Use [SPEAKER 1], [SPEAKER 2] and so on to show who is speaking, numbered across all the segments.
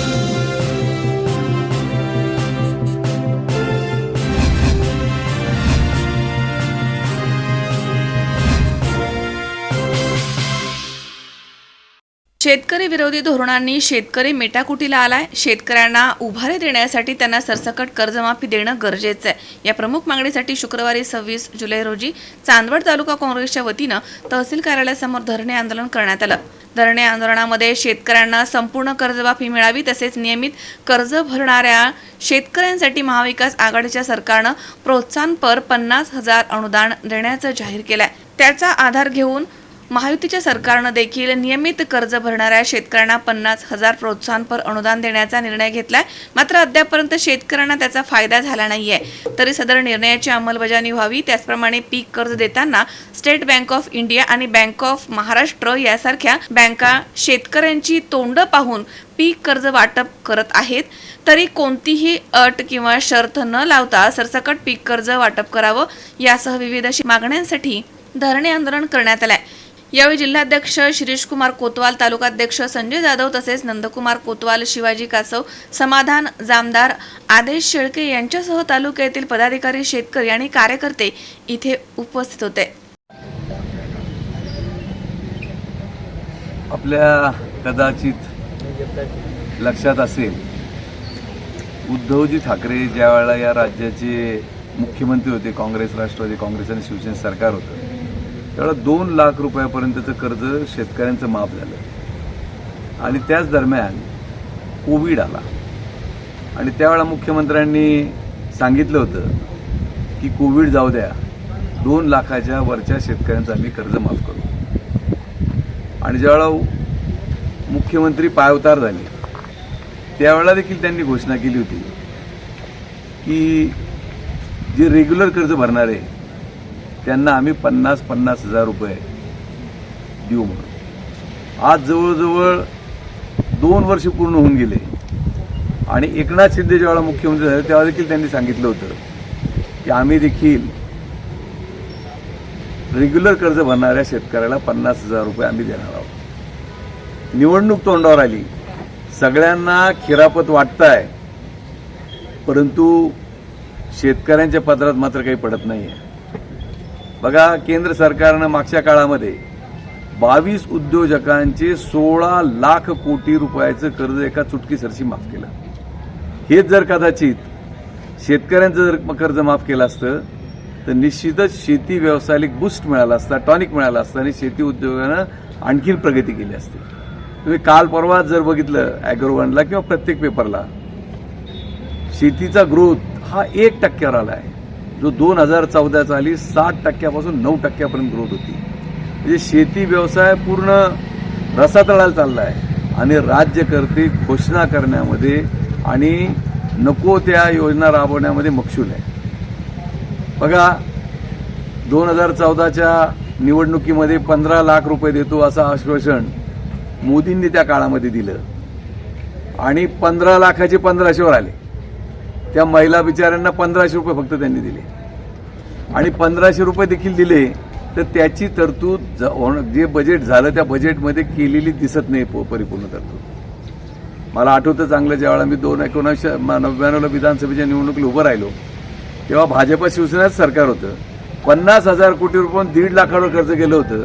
[SPEAKER 1] Thank you. शेतकरी विरोधी धोरणांनी शेतकरी मेटाकुटीला आलाय. शेतकऱ्यांना उभारी देण्यासाठी त्यांना सरसकट कर्जमाफी देणं गरजेचं आहे. या प्रमुख मागणीसाठी शुक्रवारी सव्वीस जुलै रोजी चांदवड तालुका काँग्रेसच्या वतीनं तहसील कार्यालयासमोर धरणे आंदोलन करण्यात आलं. धरणे आंदोलनामध्ये शेतकऱ्यांना संपूर्ण कर्जमाफी मिळावी तसेच नियमित कर्ज भरणाऱ्या शेतकऱ्यांसाठी महाविकास आघाडीच्या सरकारनं प्रोत्साहनपर पन्नास हजार अनुदान देण्याचं जाहीर केलंय. त्याचा आधार घेऊन महायुतीच्या सरकारनं देखील नियमित कर्ज भरणाऱ्या शेतकऱ्यांना पन्नास हजार प्रोत्साहनपर अनुदान देण्याचा निर्णय घेतलाय. मात्र अद्यापर्यंत शेतकऱ्यांना त्याचा फायदा झाला नाहीये. तरी सदर निर्णयाची अंमलबजावणी व्हावी त्याचप्रमाणे पीक कर्ज देताना स्टेट बँक ऑफ इंडिया आणि बँक ऑफ महाराष्ट्र यासारख्या बँका शेतकऱ्यांची तोंड पाहून पीक कर्ज वाटप करत आहेत. तरी कोणतीही अट किंवा शर्त न लावता सरसकट पीक कर्ज वाटप करावं यासह विविध मागण्यांसाठी धरणे आंदोलन करण्यात आलंय. यावेळी जिल्हाध्यक्ष शिरीष कुमार कोतवाल तालुकाध्यक्ष संजय जाधव तसेच नंदकुमार कोतवाल शिवाजी कासव समाधान जामदार आदेश शेळके यांच्यासह तालुक्यातील पदाधिकारी शेतकरी आणि कार्यकर्ते इथे उपस्थित होते.
[SPEAKER 2] आपल्या कदाचित लक्षात असेल उद्धवजी ठाकरे ज्या वेळेला या राज्याचे मुख्यमंत्री होते काँग्रेस राष्ट्रवादी काँग्रेस आणि शिवसेना सरकार होतं त्यावेळेला दोन लाख रुपयापर्यंतचं कर्ज शेतकऱ्यांचं माफ झालं. आणि त्याच दरम्यान कोविड आला. आणि त्यावेळा मुख्यमंत्र्यांनी सांगितलं होतं की कोविड जाऊ द्या दोन लाखाच्या वरच्या शेतकऱ्यांचं आम्ही कर्ज माफ करू. आणि ज्यावेळा मुख्यमंत्री पायवतार झाले त्यावेळेला देखील त्यांनी घोषणा केली होती की जे रेग्युलर कर्ज भरणारे त्यांना आम्ही पन्नास पन्नास हजार रुपये देऊ म्हणून. आज जवळजवळ दोन वर्ष पूर्ण होऊन गेले. आणि एकनाथ शिंदे ज्यावेळेला मुख्यमंत्री झाले तेव्हा देखील त्यांनी सांगितलं होतं की आम्ही देखील रेग्युलर कर्ज भरणाऱ्या शेतकऱ्याला पन्नास हजार रुपये आम्ही देणार आहोत. निवडणूक तोंडावर आली. सगळ्यांना खिरापत वाटताय परंतु शेतकऱ्यांच्या पत्रात मात्र काही पडत नाही आहे बघा केंद्र सरकारनं मागच्या काळामध्ये बावीस उद्योजकांचे सोळा लाख कोटी रुपयाचं कर्ज एका चुटकीसरशी माफ केलं. हेच जर कदाचित शेतकऱ्यांचं जर कर्ज माफ केलं असतं तर निश्चितच शेती व्यावसायिक बूस्ट मिळाला असता टॉनिक मिळाला असता आणि शेती उद्योगानं आणखीन प्रगती केली असती. तुम्ही काल परवा जर बघितलं अॅग्रोवनला किंवा प्रत्येक पेपरला शेतीचा ग्रोथ हा एक टक्क्यावर आला आहे जो दोन हजार चौदाचा आली सात टक्क्यापासून नऊ टक्क्यापर्यंत ग्रोथ होती. म्हणजे शेती व्यवसाय पूर्ण रसातळाला चालला आहे आणि राज्यकर्ते घोषणा करण्यामध्ये आणि नको त्या योजना राबवण्यामध्ये मक्षूल आहे. बघा दोन हजार चौदाच्या निवडणुकीमध्ये पंधरा लाख रुपये देतो असं आश्वासन मोदींनी त्या काळामध्ये दिलं. आणि पंधरा लाखाचे पंधराशेवर आले. त्या महिला बिचाऱ्यांना पंधराशे रुपये फक्त त्यांनी दिले. आणि पंधराशे रुपये देखील दिले तर त्याची तरतूद ज- जे बजेट झालं त्या बजेटमध्ये केलेली दिसत नाही प- परिपूर्ण तरतूद. मला आठवतं चांगलं ज्यावेळेला मी दोन एकोणीसशे नव्याण्णवला विधानसभेच्या निवडणुकीला उभं राहिलो तेव्हा भाजप शिवसेनाच सरकार होतं. पन्नास हजार कोटी रुपये दीड लाखावर कर्ज गेलं होतं.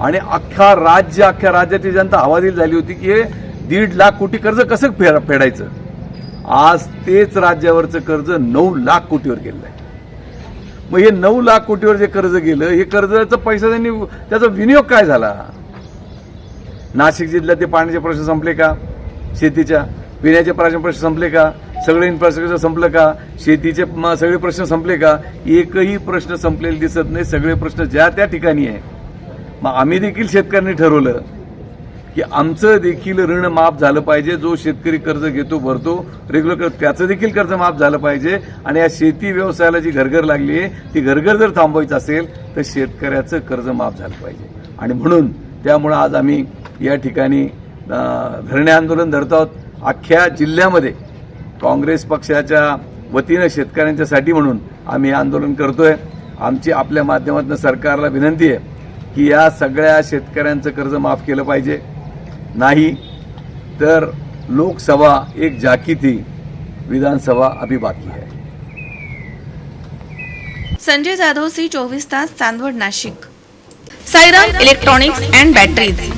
[SPEAKER 2] आणि अख्खा राज्य अख्ख्या राज्याची जनता हवादिल झाली होती की हे दीड लाख कोटी कर्ज कसं फे- फेडायचं? आज तेच राज्यावरचं कर्ज नऊ लाख कोटीवर गेलं आहे. मग हे नऊ लाख कोटीवर जे कर्ज गेलं हे कर्जाचा पैसा त्यांनी त्याचा विनियोग काय झाला? नाशिक जिल्ह्यात ते पाण्याचे प्रश्न संपले का? शेतीच्या पिण्याचे प्रश्न प्रश्न संपले का? सगळे इन्फ्रास्ट्रक्चर संपलं का? शेतीचे सगळे प्रश्न संपले का? एकही प्रश्न संपलेले दिसत नाही. सगळे प्रश्न ज्या त्या ठिकाणी आहे. मग आम्ही देखील शेतकऱ्यांनी ठरवलं की आमचं देखील ऋण माफ झालं पाहिजे जो शेतकरी कर्ज घेतो भरतो रेग्युलर त्याचं देखील कर्ज माफ झालं पाहिजे. आणि या शेती व्यवसायाला जी घरघर लागली आहे ती घरघर जर थांबवायचं असेल तर शेतकऱ्याचं कर्ज माफ झालं पाहिजे. आणि म्हणून त्यामुळं आज आम्ही या ठिकाणी धरणे आंदोलन धरत आहोत. अख्ख्या जिल्ह्यामध्ये काँग्रेस पक्षाच्या वतीनं शेतकऱ्यांच्यासाठी म्हणून आम्ही आंदोलन करतोय. आमची आपल्या माध्यमातून सरकारला विनंती आहे की या सगळ्या शेतकऱ्यांचं कर्ज माफ केलं पाहिजे. नाही तर लोकसभा एक जाकी थी विधानसभा अभी बाकी है।
[SPEAKER 1] संजय जाधव सी चोवीस तास Chandwad Nashik. Sairam electronics and batteries